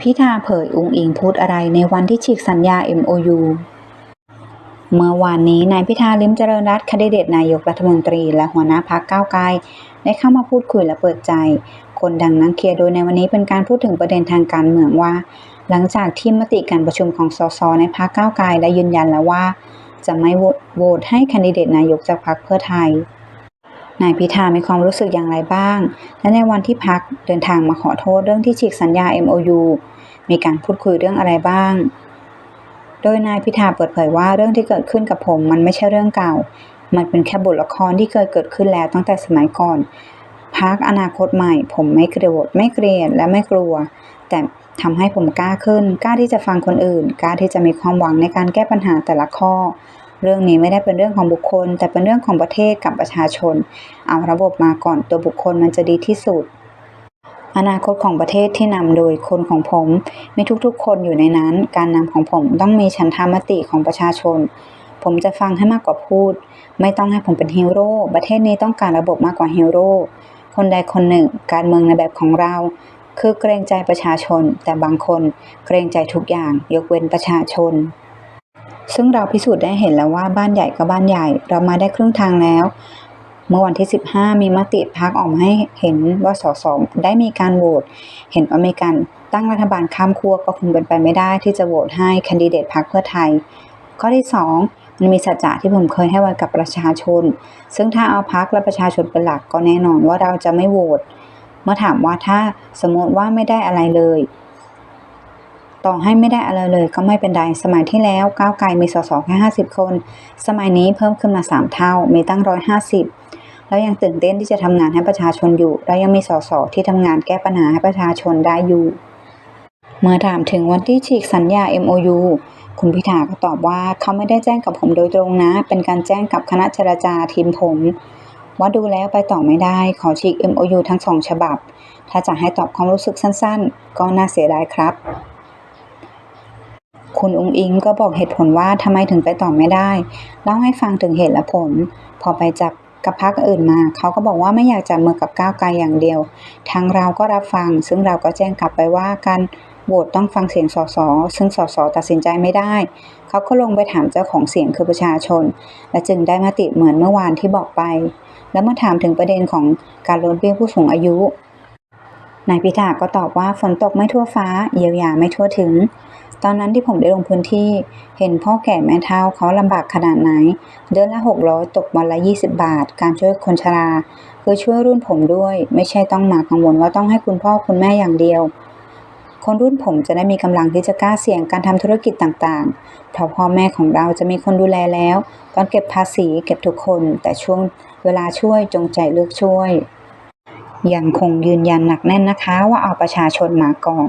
พิธาเผยอุงอิงพูดอะไรในวันที่ฉีกสัญญา MOU เมื่อวานนี้นายพิธาลิมเจริญรัตน์คดิเดตนายกรัฐมนตรี และหัวหน้าพักก้าวไกลได้เข้ามาพูดคุยและเปิดใจ คนดังนักเคลียร์โดยในวันนี้เป็นการพูดถึงประเด็นทางการเมืองว่า หลังจากที่มติการประชุมของสสในพักก้าวไกลได้ยืนยันแล้วว่า จะไม่โหวตให้คนดิเดตนายกจากพรรคเพื่อไทย นายพิธามีความรู้สึกอย่างไรบ้าง และในวันที่พักเดินทางมาขอโทษเรื่องที่ฉีกสัญญา MOU มีการพูดคุยเรื่องอะไรบ้าง โดยนายพิธาเปิดเผยว่าเรื่องที่เกิดขึ้นกับผมมันไม่ใช่เรื่องเก่า มันเป็นแค่บทละครที่เคยเกิดขึ้นแล้วตั้งแต่สมัยก่อน พักอนาคตใหม่ ผมไม่กรธไม่เกลียดและไม่กลัว แต่ทำให้ผมกล้าขึ้น กล้าที่จะฟังคนอื่น กล้าที่จะมีความหวังในการแก้ปัญหาแต่ละข้อ เรื่องนี้ไม่ได้เป็นเรื่องของบุคคล แต่เป็นเรื่องของประเทศกับประชาชน เอาระบบมาก่อนตัวบุคคลมันจะดีที่สุด อนาคตของประเทศที่นำโดยคนของผมมีทุกๆ คนอยู่ในนั้น การนำของผมต้องมีฉันทามติของประชาชน ผมจะฟังให้มากกว่าพูด ไม่ต้องให้ผมเป็นฮีโร่ประเทศนี้ต้องการระบบมากกว่าฮีโร่คนใดคนหนึ่ง การเมืองในแบบของเราคือเกรงใจประชาชน แต่บางคนเกรงใจทุกอย่าง ยกเว้นประชาชน ซึ่งเราพิสูจน์ได้เห็นแล้วว่าบ้านใหญ่ก็บ้านใหญ่ เรามาได้ครึ่งทางแล้ว เมื่อวันที่ 15 มีมติพักออกมาให้เห็นว่าสสได้มีการโหวตเห็นว่ามีการตั้งรัฐบาลข้ามขั้วก็คงเป็นไปไม่ได้ที่จะโหวตให้แคนดิเดตพรรคเพื่อไทย ข้อที่ 2มันมีสัจจะที่ผมเคยให้ไว้กับประชาชน ซึ่งถ้าเอาพักและประชาชนเป็นหลักก็แน่นอนว่าเราจะไม่โหวต เมื่อถามว่าถ้าสมมติว่าไม่ได้อะไรเลย ต่อให้ไม่ได้อะไรเลยก็ไม่เป็นไร สมัยที่แล้วก้าวไกลมีสสแค่50 คน สมัยนี้เพิ่มขึ้นมา 3 เท่า มีตั้ง 150 แล้วยังตื่นเต้นที่จะทำงานให้ประชาชนอยู่ แล้วยังมีสสที่ทำงานแก้ปัญหาให้ประชาชนได้อยู่ เมื่อถามถึงวันที่ฉีกสัญญา MOU คุณพิธาก็ตอบว่าเขาไม่ได้แจ้งกับผมโดยตรงนะ เป็นการแจ้งกับคณะเจรจาทีมผม ว่าดูแล้วไปต่อไม่ได้ ขอฉีก MOU ทั้งสองฉบับ ถ้าจะให้ตอบความรู้สึกสั้นๆ ก็น่าเสียดายครับ คุณอุงอิงก็บอกเหตุผลว่าทำไมถึงไปต่อไม่ได้ เล่าให้ฟังถึงเหตุและผล พอไปจับกับพักอื่นมา เขาก็บอกว่าไม่อยากจับมือกับก้าวไกลอย่างเดียว ทางเราก็รับฟัง ซึ่งเราก็แจ้งกลับไปว่าการโหวตต้องฟังเสียงสส ซึ่งสสตัดสินใจไม่ได้ เขาก็ลงไปถามเจ้าของเสียงคือประชาชน และจึงได้มติเหมือนเมื่อวานที่บอกไป แล้วเมื่อถามถึงประเด็นของการลดเบี้ยผู้สูงอายุ นายพิธาก็ตอบว่าฝนตกไม่ทั่วฟ้า เยียวยาไม่ทั่วถึง ตอนนั้นที่ผมได้ลงพื้นที่ เห็นพ่อแก่แม่เฒ่าเขาลำบากขนาดไหน เดือนละ600ตกวันละ20บาท การช่วยคนชรา คือช่วยรุ่นผมด้วย ไม่ใช่ต้องมากังวลว่าต้องให้คุณพ่อคุณแม่อย่างเดียว คนรุ่นผมจะได้มีกำลังที่จะกล้าเสี่ยงการทำธุรกิจต่างๆ เพราะพ่อแม่ของเราจะมีคนดูแลแล้ว ตอนเก็บภาษีเก็บทุกคน แต่ช่วงเวลาช่วยจงใจเลือกช่วย ยังคงยืนยันหนักแน่นนะคะว่าเอาประชาชนมาก่อน